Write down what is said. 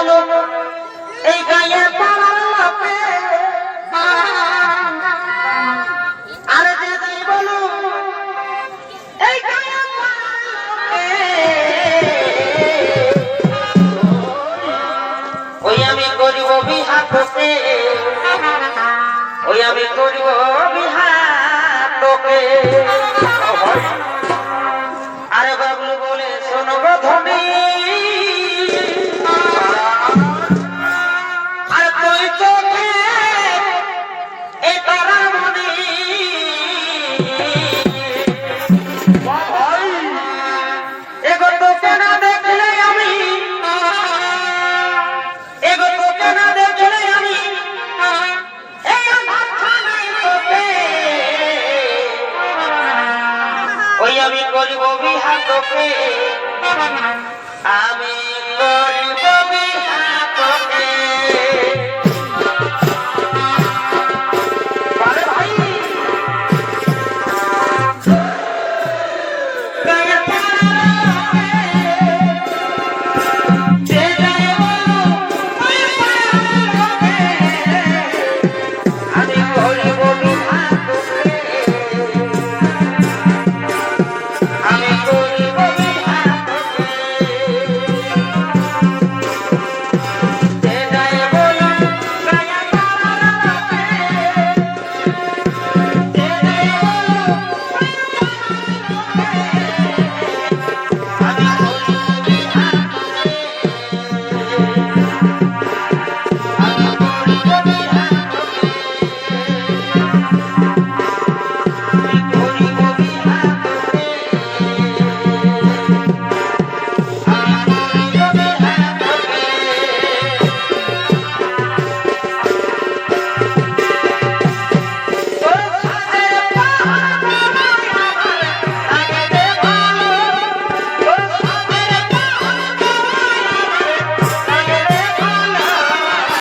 বলো এই গায়ে পাড়ার লোকে আর যে যাই ওই আমি করিব বিহা তোকে করব বিহাতকে আমি করে